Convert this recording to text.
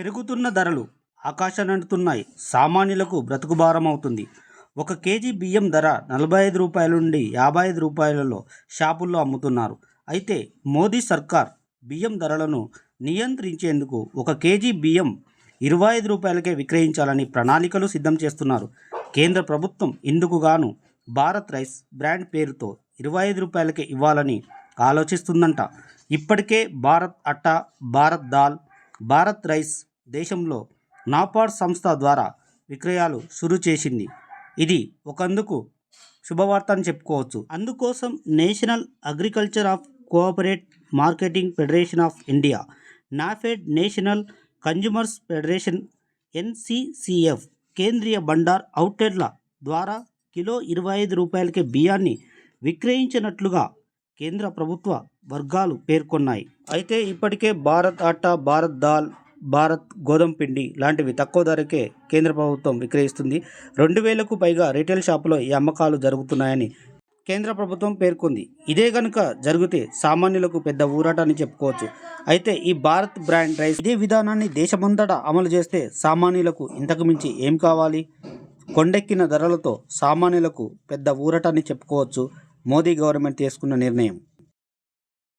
పెరుగుతున్న ధరలు ఆకాశాన్నంటుతున్నాయి సామాన్యులకు బ్రతుకు అవుతుంది ఒక కేజీ బియ్యం ధర నలభై ఐదు రూపాయల నుండి యాభై ఐదు రూపాయలలో షాపుల్లో అమ్ముతున్నారు. అయితే మోదీ సర్కార్ బియ్యం ధరలను నియంత్రించేందుకు ఒక కేజీ బియ్యం ఇరవై ఐదు రూపాయలకే విక్రయించాలని ప్రణాళికలు సిద్ధం చేస్తున్నారు. కేంద్ర ప్రభుత్వం ఇందుకు గాను భారత్ రైస్ బ్రాండ్ పేరుతో ఇరవై ఐదు రూపాయలకే ఇవ్వాలని ఆలోచిస్తుందంట. ఇప్పటికే భారత్ అట్టా భారత్ దాల్ భారత్ రైస్ దేశంలో నాపాడ్ సంస్థ ద్వారా విక్రయాలు షురు చేసింది. ఇది ఒకందుకు శుభవార్త అని చెప్పుకోవచ్చు. అందుకోసం national agriculture of cooperate marketing federation of India NAFED national consumers federation NCCF Kendriya Bhandar అవుట్లెట్ల ద్వారా కిలో ఇరవై ఐదు రూపాయలకే బియ్యాన్ని విక్రయించినట్లుగా కేంద్ర ప్రభుత్వ వర్గాలు పేర్కొన్నాయి. అయితే ఇప్పటికే భారత్ ఆటా భారత్ దాల్ భారత్ గోధుమ పిండి లాంటివి తక్కువ ధరకే కేంద్ర ప్రభుత్వం విక్రయిస్తుంది. రెండు వేలకు పైగా రీటైల్ షాపులో ఈ అమ్మకాలు జరుగుతున్నాయని కేంద్ర ప్రభుత్వం పేర్కొంది. ఇదే కనుక జరిగితే సామాన్యులకు పెద్ద ఊరాట అని చెప్పుకోవచ్చు. అయితే ఈ భారత్ బ్రాండ్ రైస్ ఇదే విధానాన్ని దేశమంతటా అమలు చేస్తే సామాన్యులకు ఇంతకు మించి ఏం కావాలి? కొండెక్కిన ధరలతో సామాన్యులకు పెద్ద ఊరట అని చెప్పుకోవచ్చు. మోదీ గవర్నమెంట్ తీసుకున్న నిర్ణయం.